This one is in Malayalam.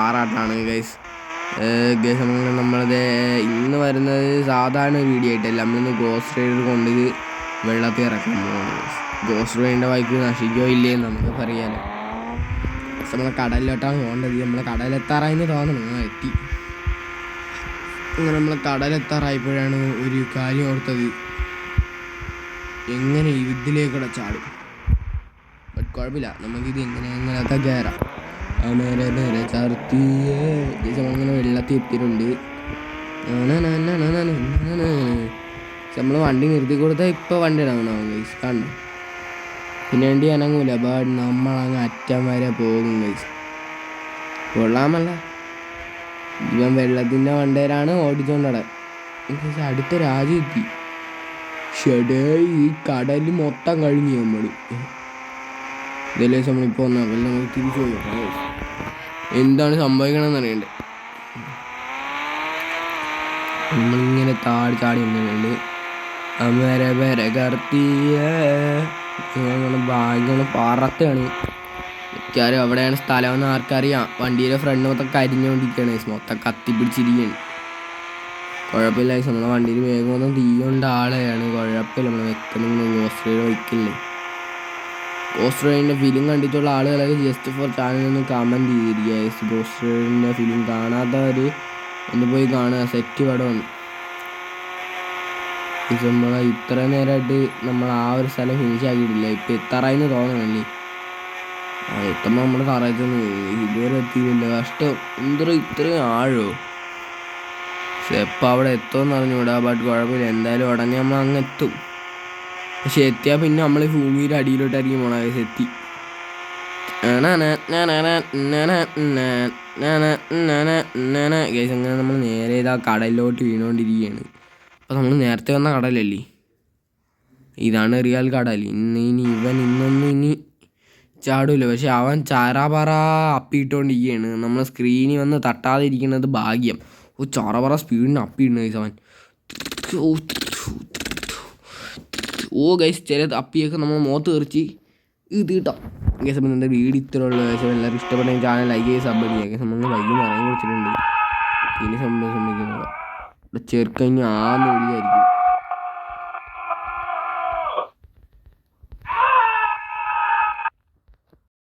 ആറാട്ടാണ് ഗൈസ് ഗൈസ് നമ്മൾ നമ്മളത് ഇന്ന് വരുന്നത് സാധാരണ വീഡിയോ ആയിട്ടല്ല. നമ്മളിന്ന് ഗോസ്റ്റ് റൈഡർ കൊണ്ട് വെള്ളത്തിൽ ഇറക്കാൻ പോകുന്നത് ഗോസ്റ്റ് റൈഡിന്റെ ബൈക്ക് നശിക്കോ ഇല്ലേ എന്ന് നമുക്ക് പറയാലോ നമ്മളെ കടലിലോട്ടാണ് പോകേണ്ടത്. നമ്മളെ കടലെത്താറായെന്ന് തോന്നണം ആ എത്തി. അങ്ങനെ നമ്മളെ കടലെത്താറായപ്പോഴാണ് ഒരു കാര്യം ഓർത്തത്. എങ്ങനെ ഇതിലേക്കൂടെ ചാടും? ബട്ട് കുഴപ്പമില്ല. നമുക്കിത് എങ്ങനെ എങ്ങനെയൊക്കെ കയറാം അമര നേരെ ചർത്തിയേ അങ്ങനെ വെള്ളത്തിൽ എത്തിയിട്ടുണ്ട്. നമ്മൾ വണ്ടി നിർത്തി കൊടുത്താൽ ഇപ്പോൾ വണ്ടി ഇറങ്ങണം ഗൈസ് കാണണം പിന്നെ വണ്ടി അനങ്ങൂല ബട്ട് നമ്മളങ്ങ് അറ്റം വരെ പോകും ഗൈസ് കൊള്ളാമല്ല ഇവൻ വെള്ളത്തിന്റെ വണ്ടേരാണ് ഓടിച്ചോണ്ടട അടുത്ത രാജ്യം എത്തി ഷെഡേ ഈ കടൽ മൊത്തം കഴിഞ്ഞു നമ്മൾ ഇതല്ലേ നമ്മളിപ്പോൾ വന്നാൽ വല്ല നമുക്ക് തിരിച്ചു പോയി എന്താണ് സംഭവിക്കണമെന്ന് അറിയണ്ടേ? നമ്മളിങ്ങനെ താടി ചാടി വന്നിട്ടുണ്ട് അമര വര കർത്തിയ ഭാഗ്യമാണ് പാറത്താണ്. മിക്കാരും അവിടെയാണ് സ്ഥലം എന്ന് ആർക്കറിയാം. വണ്ടിയുടെ ഫ്രണ്ട് മൊത്തം കരിഞ്ഞുകൊണ്ടിരിക്കുകയാണ്. മൊത്തം കത്തിപ്പിടിച്ചിരിക്കുകയാണ് കുഴപ്പമില്ല. നമ്മളെ വണ്ടിയിൽ വേഗം ഒന്നും തീ കൊണ്ട് ആളെയാണ്. കുഴപ്പമില്ല നമ്മൾ വ്യക്തമെങ്കിൽ ഓസ്ട്രേലിയ വയ്ക്കില്ലേ ഓസ്ട്രേലിയന്റെ ഫിലിം കണ്ടിട്ടുള്ള ആളുകളൊക്കെ ജസ്റ്റ് ഫോർ ചാനലൊന്ന് കമന്റ് ചെയ്തിരിക്കുക. ഓസ്ട്രേലിയന്റെ ഫിലിം കാണാത്തവർ ഒന്ന് പോയി കാണുക. സെറ്റ് പടമാണ് ഇത് നമ്മളെ ഇത്ര നേരമായിട്ട് നമ്മൾ ആ ഒരു സ്ഥലം ഫിനിഷ് ആക്കിയിട്ടില്ല. ഇപ്പം എത്താറായിന്ന് തോന്നണല്ലേ എത്തുമ്പോൾ നമ്മൾ തറയത്തൊന്ന് ഇതുവരെ എത്തിയില്ല കഷ്ടം. എന്തൊരു ഇത്രയും ആഴോ? എപ്പോൾ അവിടെ എത്തുമെന്ന് അറിഞ്ഞൂടാ ബട്ട് കുഴപ്പമില്ല. എന്തായാലും ഉടനെ നമ്മൾ അങ്ങ് എത്തും. പക്ഷെ എത്തിയാൽ പിന്നെ നമ്മൾ ഭൂമിയുടെ അടിയിലോട്ടായിരിക്കും പോണത് എത്തി ഗൈസ് അങ്ങനെ നമ്മൾ നേരെ ഇതാ കടലിലോട്ട് വീണുകൊണ്ടിരിക്കുകയാണ് അപ്പോൾ നമ്മൾ നേരത്തെ വന്ന കടലല്ലേ ഇതാണ് റിയൽ കടൽ ഇന്ന് ഇനി ഇവൻ ഇന്നൊന്നും ഇനി ചാടൂല പക്ഷെ അവൻ ചാരാപറ അപ്പിയിട്ടുകൊണ്ടിരിക്കുകയാണ് നമ്മൾ സ്ക്രീനിൽ വന്ന് തട്ടാതിരിക്കുന്നത് ഭാഗ്യം ഓ ചാറപറ സ്പീഡിന് അപ്പിയിടുന്നു ഗൈസ് അവൻ ഓ ഗൈസ് ചില അപ്പിയൊക്കെ നമ്മൾ മുഖത്ത് തെറിച്ച് ഇത് കിട്ടാം ഗൈസ് അപ്പം എന്റെ വീട് ഇത്ര ഉള്ള ഗൈസ് എല്ലാവരും ഇഷ്ടപ്പെട്ടെങ്കിൽ ചാനൽ ലൈക്ക് ചെയ്ത് സബ് ചെയ്യുക. ഗൈസ് നമ്മൾ വൈകി പറയാൻ കൊടുത്തിട്ടുണ്ട്. ഇനി സംഭവം സംഭവിക്കുന്നത്. ഇവിടെ ചെറുക്കഴിഞ്ഞ് ആന്ന് വിളിയായിരിക്കും